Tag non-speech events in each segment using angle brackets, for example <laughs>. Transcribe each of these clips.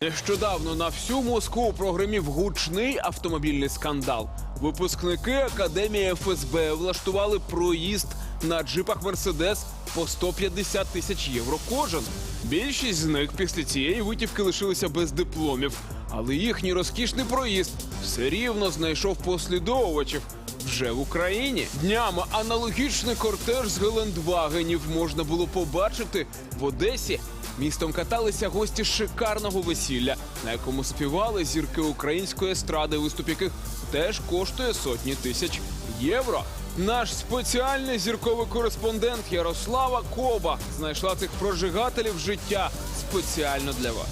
Нещодавно на всю Москву прогримів гучний автомобільний скандал. Випускники академії ФСБ влаштували проїзд на джипах Мерседес по 150 тисяч євро кожен. Більшість з них після цієї витівки лишилися без дипломів, але їхній розкішний проїзд все рівно знайшов послідовувачів. Вже в Україні днями аналогічний кортеж з Гелендвагенів можна було побачити в Одесі. Містом каталися гості шикарного весілля, на якому співали зірки української естради, виступ яких теж коштує сотні тисяч євро. Наш спеціальний зірковий кореспондент Ярослава Коба знайшла цих прожигателів життя спеціально для вас.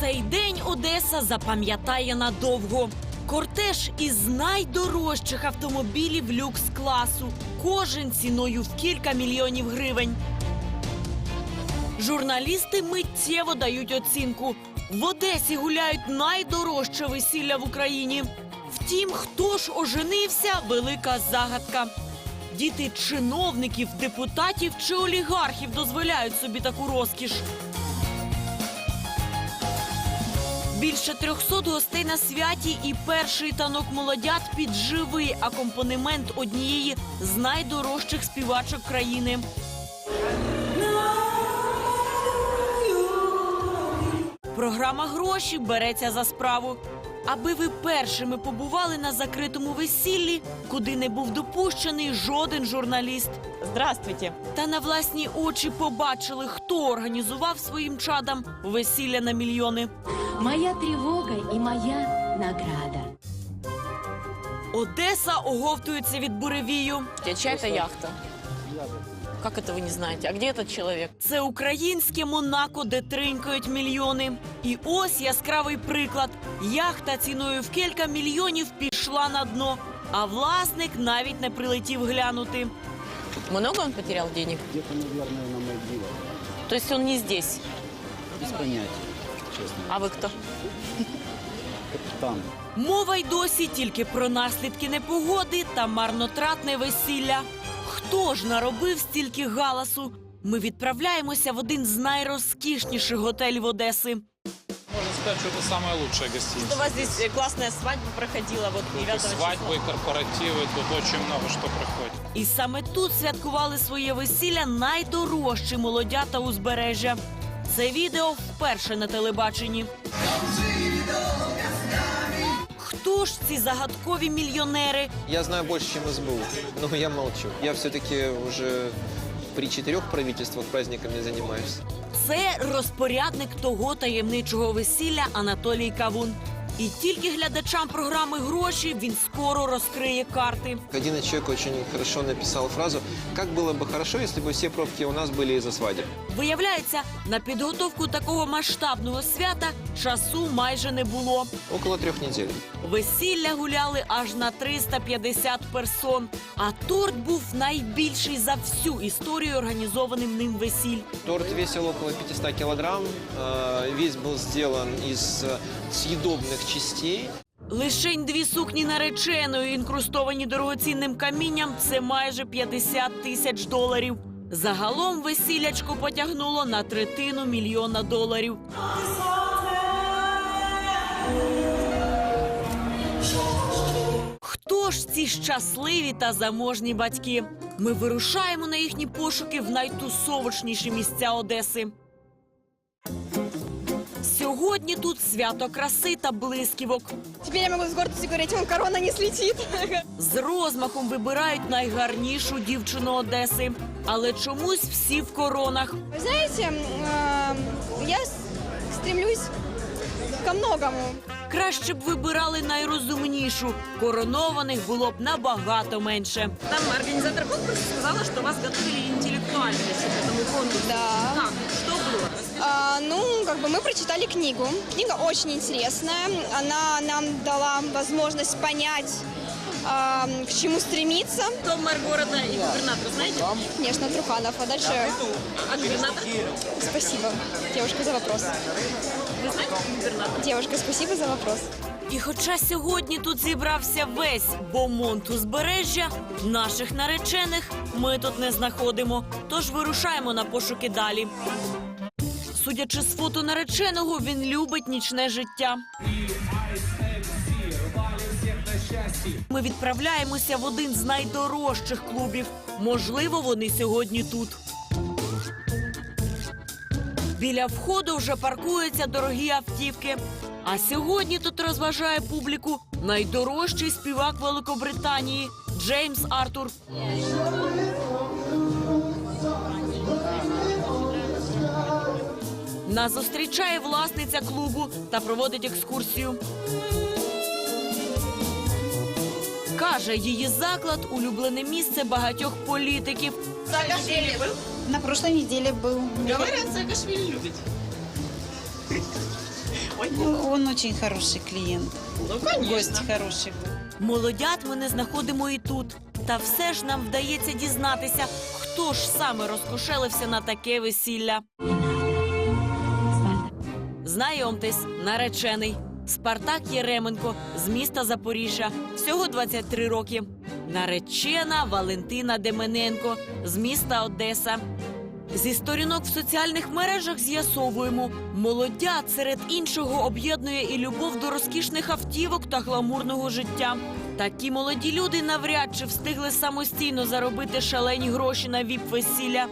Цей день Одеса запам'ятає надовго. Кортеж із найдорожчих автомобілів люкс-класу. Кожен ціною в кілька мільйонів гривень. Журналісти миттєво дають оцінку. В Одесі гуляють найдорожче весілля в Україні. Втім, хто ж оженився велика загадка. Діти чиновників, депутатів чи олігархів дозволяють собі таку розкіш. Більше 300 гостей на святі і перший танок молодят під живий акомпанемент однієї з найдорожчих співачок країни. Програма гроші береться за справу. Аби ви першими побували на закритому весіллі, куди не був допущений жоден журналіст. Здравствуйте. Та на власні очі побачили, хто організував своїм чадам весілля на мільйони. Моя тривога и моя награда. Одеса оговтується від буревію. Чья это яхта? Как это вы не знаете? А где этот человек? Це українське Монако, де тринькають мільйони. І ось яскравий приклад: яхта ціною в кілька мільйонів пішла на дно, а власник навіть не прилетів глянути. Много он потерял денег? Где-то, наверное, на Мальдивах. То есть он не здесь. Без понятия, честно. А вы кто? Капитан. Мова й досі тільки про наслідки непогоди та марнотратне весілля. Хто ж наробив стільки галасу? Ми відправляємося в один з найрозкішніших готелів Одеси. Можно сказать, что это самая лучшая У гостиница. вас здесь э, классная свадьба проходила вот 9 Тут и свадьбы, и корпоративы, тут очень много что проходит. І саме тут святкували своє весілля найдорожчі молодята узбережжя. Це відео вперше на телебаченні. Хто ж ці загадкові мільйонери? Я знаю больше, чем СБУ, <laughs> но я молчу. Я все-таки уже при четырех правительствах праздниками занимаюсь. Це розпорядник того таємничого весілля Анатолій Кавун. І тільки глядачам програми гроші він скоро розкриє карти. Один человек очень хорошо написал фразу «Как было бы хорошо, если бы все пробки у нас были из-за свадеб». Виявляється, на підготовку такого масштабного свята часу майже не було. Около трех недель. Весілля гуляли аж на 350 персон. А торт був найбільший за всю історію організованим ним весіль. Торт весил около 500 килограмм. э, Весь был сделан из э, съедобных частей. Лишень дві сукні нареченої, інкрустовані дорогоцінним камінням, це майже 50 тисяч доларів. Загалом весілячко потягнуло на третину мільйона доларів. Хто ж ці щасливі та заможні батьки? Ми вирушаємо на їхні пошуки в найтусовочніші місця Одеси. Сьогодні тут свято краси та блисківок. Теперь я могу с гордостью говорить, он корона не слетит. З розмахом вибирають найгарнішу дівчину Одеси. Але чомусь всі в коронах. Вы знаете, м, э, я с- стремлюсь ко многому. Краще б вибирали найрозумнішу. Коронованих було б набагато менше. Там организатор конкурса сказала, что вас готовили интеллектуально к этому конкурсу. Да. Как? Что было? А, ну, как бы мы прочитали книгу. Книга очень интересная. Она нам дала возможность понять, а, к чему стремиться. Кто мэр города и губернатор, знаете? Конечно, Труханов. А дальше А губернатор? спасибо, девушка, за вопрос. Вы знаете губернатора? Девушка, спасибо за вопрос. І хоча сьогодні тут зібрався весь бомонт узбережжя, наших наречених ми тут не знаходимо. Тож вирушаємо на пошуки далі. Судячи з фото нареченого, він любить нічне життя. Ми відправляємося в один з найдорожчих клубів. Можливо, вони сьогодні тут. Біля входу вже паркуються дорогі автівки. А сьогодні тут розважає публіку найдорожчий співак Великобританії Джеймс Артур. Нас зустрічає власниця клубу та проводить екскурсію. Каже, її заклад улюблене місце багатьох політиків. На прошлой неделе был. Говорят, Саакашвили любит. Ну, Он очень хороший клиент. Ну, конечно. Гость хороший был. Молодят ми не знаходимо і тут. Та все ж нам вдається дізнатися, хто ж саме розкошелився на таке весілля. Знайомтесь, наречений Спартак Єременко з міста Запоріжжя, всього 23 роки. Наречена Валентина Демененко з міста Одеса. Зі сторінок в соціальних мережах з'ясовуємо, молодят серед іншого об'єднує і любов до розкішних автівок та гламурного життя. Такі молоді люди навряд чи встигли самостійно заробити шалені гроші на віп-весілля.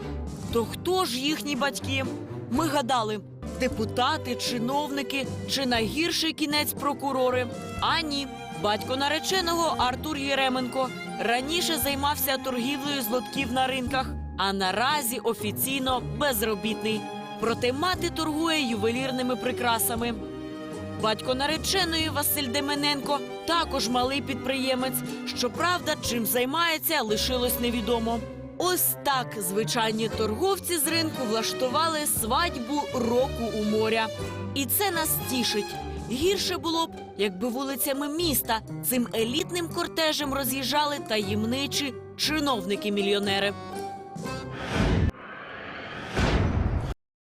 То хто ж їхні батьки? Ми гадали, депутати, чиновники чи найгірший кінець прокурори. А ні, батько нареченого Артур Єременко раніше займався торгівлею з лотків на ринках, а наразі офіційно безробітний. Проте мати торгує ювелірними прикрасами. Батько нареченої Василь Демененко також малий підприємець. Щоправда, чим займається, лишилось невідомо. Ось так звичайні торговці з ринку влаштували свадьбу року у моря. І це нас тішить. Гірше було б, якби вулицями міста цим елітним кортежем роз'їжджали таємничі чиновники-мільйонери.